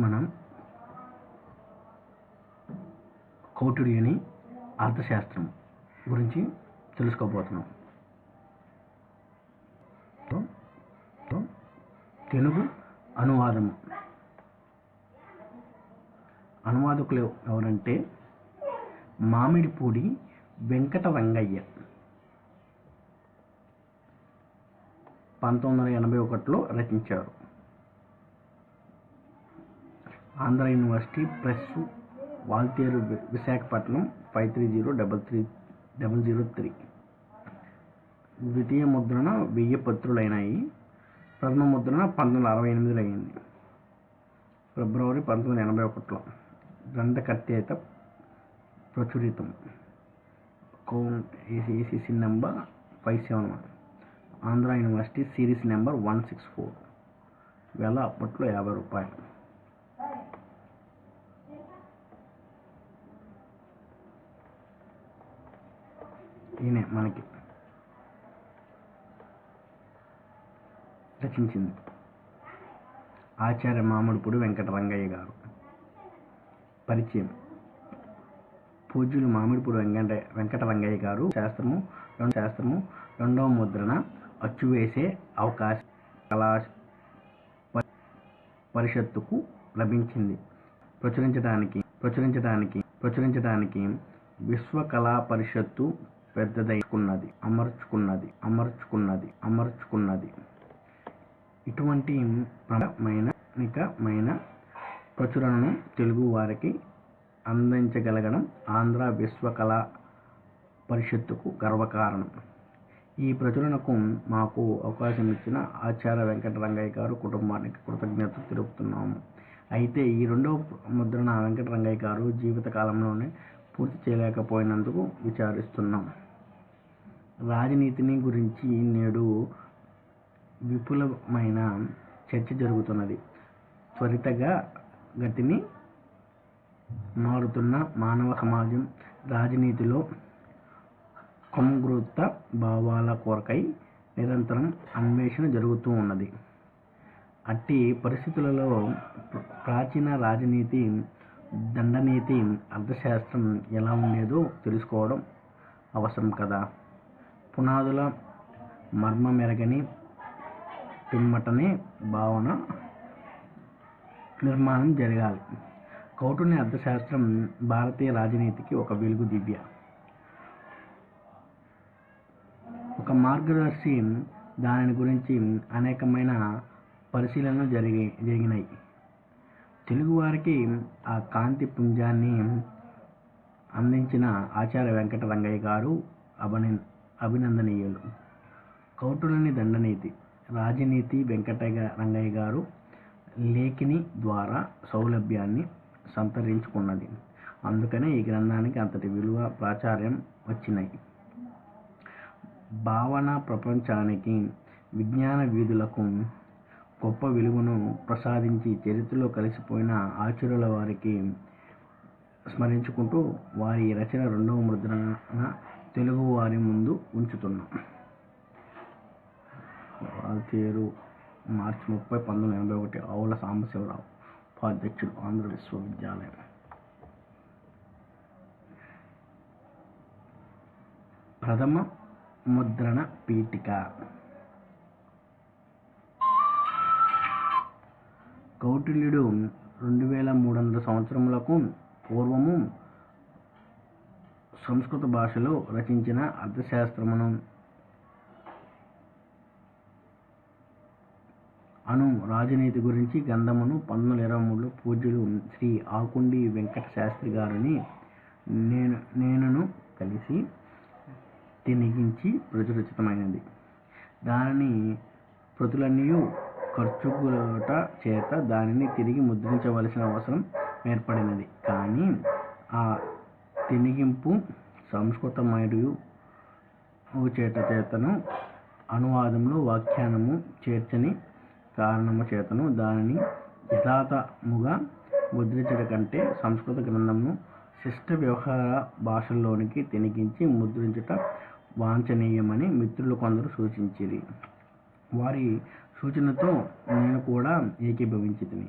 మనం కౌటిల్యుని అర్థశాస్త్రం గురించి తెలుసుకోబోతున్నాం. తెలుగు అనువాదము అనువాదకులు ఎవరంటే మామిడిపూడి వెంకట రంగయ్య పంతొమ్మిది వందల ఎనభై ఒకటిలో రచించారు. Andhra university press Waltair Visakhapatnam five three zero double three double zero three. ద్వితీయ ముద్రణ వెయ్యి పత్రులైనాయి. ప్రథమ ముద్రణ పంతొమ్మిది అరవై ఎనిమిదిలో అయింది. ఫిబ్రవరి పంతొమ్మిది వందల ఎనభై ఒకటిలో. దండకర్తేత ప్రచురితం. Account ACC number five seven one. Andhra university series number one six four. వేల అప్పట్లో యాభై రూపాయలు. ఈయనే మనకి. రచించింది. ఆచార్య మామిడిపూడి వెంకటరంగయ్య గారు. పరిచయం. పూజ్యులు మామిడిపూడి వెంకట వెంకటరంగయ్య గారు. శాస్త్రము రెండు శాస్త్రము రెండవ ముద్రణ అచ్చు వేసే అవకాశం కళా పరిషత్తుకు లభించింది. ప్రచురించడానికి ప్రచురించడానికి ప్రచురించడానికి విశ్వ కళా పరిషత్తు పెద్దదైకున్నది అమర్చుకున్నది అమర్చుకున్నది అమర్చుకున్నది. ఇటువంటి ప్రమాణికమైన ప్రచురణను తెలుగు వారికి అందించగలగడం ఆంధ్ర విశ్వ కళా పరిషత్తుకు గర్వకారణం. ఈ ప్రచురణకు మాకు అవకాశం ఇచ్చిన ఆచార్య వెంకటరంగయ్య గారు కుటుంబానికి కృతజ్ఞతలు తెలుపుతున్నాము. అయితే ఈ రెండవ ముద్రణ వెంకటరంగయ్య గారు జీవితకాలంలోనే పూర్తి చేయలేకపోయినందుకు విచారిస్తున్నాం. రాజనీతిని గురించి నేడు విపులమైన చర్చ జరుగుతున్నది. త్వరితగా గతిని మారుతున్న మానవ సమాజం రాజనీతిలో కంగృత భావాల కొరకై నిరంతరం అన్వేషణ జరుగుతూ ఉన్నది. అట్టి పరిస్థితులలో ప్రాచీన రాజనీతి దండనీతి అర్థశాస్త్రం ఎలా ఉండేదో తెలుసుకోవడం అవసరం కదా. పునాదుల మర్మ మెరగని పిమ్మటనే భావన నిర్మాణం జరగాలి. కౌటుని అర్థశాస్త్రం భారతీయ రాజనీతికి ఒక వెలుగు దివ్య. ఒక మార్గదర్శి దానిని గురించి అనేకమైన పరిశీలనలు జరిగి జరిగినాయి. తెలుగువారికి ఆ కాంతి పుంజాన్ని అందించిన ఆచార్య వెంకట రంగయ్య గారు అభిన అభినందనీయులు. కౌటులని దండనీతి రాజనీతి వెంకటయ్య రంగయ్య గారు లేఖిని ద్వారా సౌలభ్యాన్ని సంతరించుకున్నది. అందుకనే ఈ గ్రంథానికి అంతటి విలువ ప్రాచార్యం వచ్చినాయి భావన ప్రపంచానికి విజ్ఞాన వీధులకు గొప్ప వెలుగును ప్రసాదించి చరిత్రలో కలిసిపోయిన ఆచార్యుల వారికి స్మరించుకుంటూ వారి రచన రెండవ ముద్రణ తెలుగు వారి ముందు ఉంచుతున్నాం. వాల్తేరు మార్చి ముప్పై పంతొమ్మిది ఎనభై ఒకటి ఆవుల సాంబశివరావు ఉపాధ్యక్షుడు ఆంధ్ర విశ్వవిద్యాలయం. ప్రథమ ముద్రణ పీఠిక. కౌటిల్యుడు రెండు వేల మూడు వందల సంవత్సరములకు పూర్వము సంస్కృత భాషలో రచించిన అర్థశాస్త్రమును అను రాజనీతి గురించి గంధమును పంతొమ్మిది వందల ఇరవై మూడులో పూజ్యులు శ్రీ ఆకుండి వెంకట శాస్త్రి గారిని నేను నేనును కలిసి తినిగించి ప్రచురితమైనది. దానిని ప్రతులన్నీ ఖర్చుకులట చేత దానిని తిరిగి ముద్రించవలసిన అవసరం ఏర్పడినది. కానీ ఆ తినిగింపు సంస్కృత మరియు చేత చేతను అనువాదంలో వ్యాఖ్యానము చేర్చని కారణము చేతను దానిని యథాతముగా ముద్రించడం కంటే సంస్కృత గ్రంథమును శిష్ట వ్యవహార భాషల్లోనికి తినిగించి ముద్రించుట వాంఛనీయమని మిత్రులు కొందరు సూచించిరి. వారి సూచనతో నేను కూడా ఏకీభవించి తిని